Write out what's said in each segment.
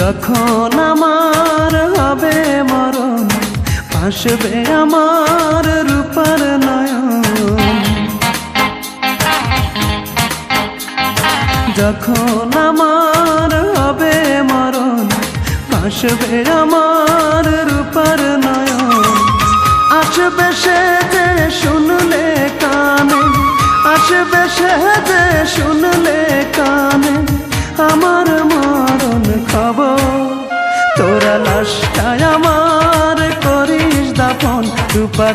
যখন আমার হবে মরণ, ভাসবে আমার রূপার নয়ন। যখন আমার হবে মরণ, ভাসবে আমার রূপার নয়ন। আসবে সে যে শুনলে কানে, আসবে সে যে শুনলে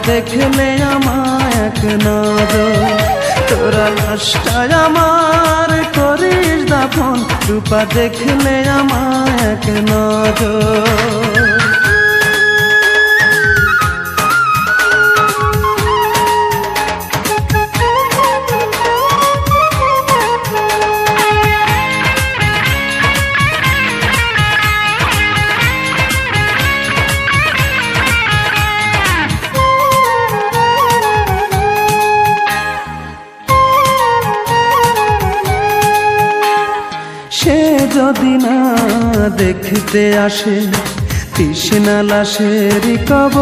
দেখলে আমার এক নজর তোরা নষ্টায় আমার করিস দাফন রূপা দেখলে আমার এক নজর যদি না দেখতে আসে, তৃষ্ণা লাশের কব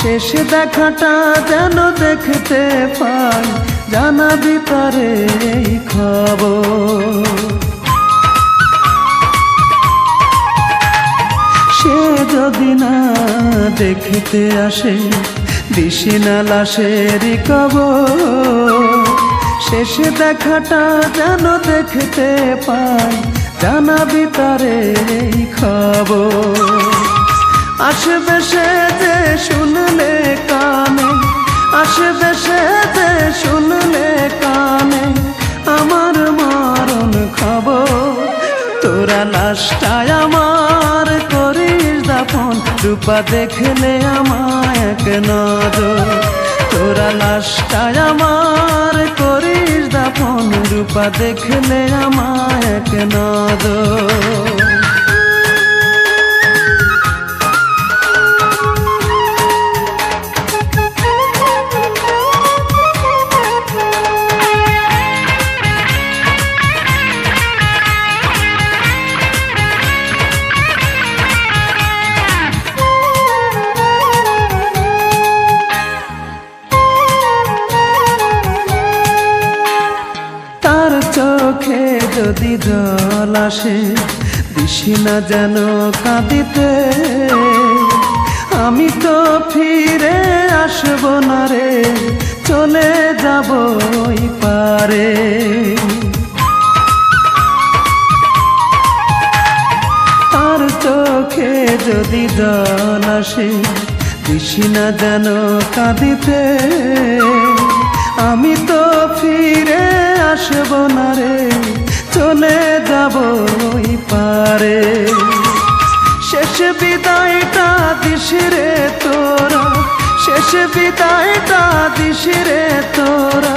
শেষ দেখাটা যেন দেখতে পাই, জানাবি তারে এই খবর। সে যদি না দেখতে আসে দিশিনা লাশের কবর শেষ দেখাটা যেন দেখতে পাই, জানাবি তারে খবর। আসবে সে যে শুনলে কানে, আসবে সে যে শুনলে কানে, আমার মরণ খবর। তোরা লাশটায় আমার করিস দাপন রূপা দেখলে আমায় এক নজর। তোরা লাশটায় আমার করিস দাপন রূপা দেখলে আমায় এক নজর। যদি জল আসে, দিশি না যেন কাঁদিতে। আমি তো ফিরে আসব না রে, চলে যাব পারে। তার চোখে যদি জল আসে, দিশি না যেন কাঁদিতে। আমি তো ফিরে আসব না রে চলে যাব ওই পারে। শেষ বিদায়টা দিশিরে তোরা, শেষ বিদায়টা দিশিরে তোরা।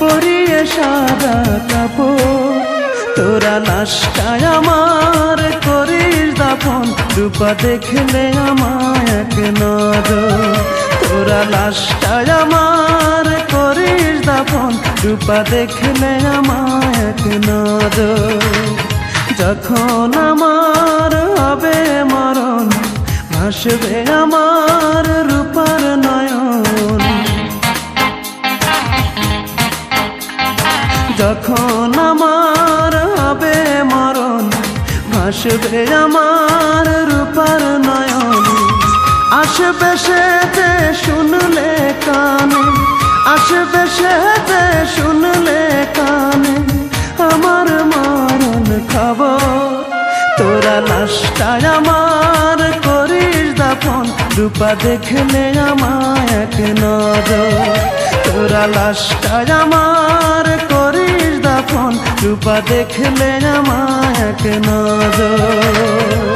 পরিয়ে সাদা কাপড়, তোরা লাশটায় আমার করিস দাপন রূপা দেখলে আমায় এক নজর। তোরা লাশটায় আমার করিস দাপন রূপা দেখলে আমায় এক নজর যখন আমার হবে মরণ, ভাসবে আমার রূপার নয়ন। যখন আমার হবে মরণ, ভাসবে আমার রূপার নয়ন। সে শুনলে কানে আসবে সে শুনলে কানে আমার মরণ খবর। তোরা লাশটায় আমার করিস দাপন রূপা দেখলে আমায় এক নজর। তোরা লাশটায় আমার করিস দাপন রূপা দেখলে আমায় এক নজর।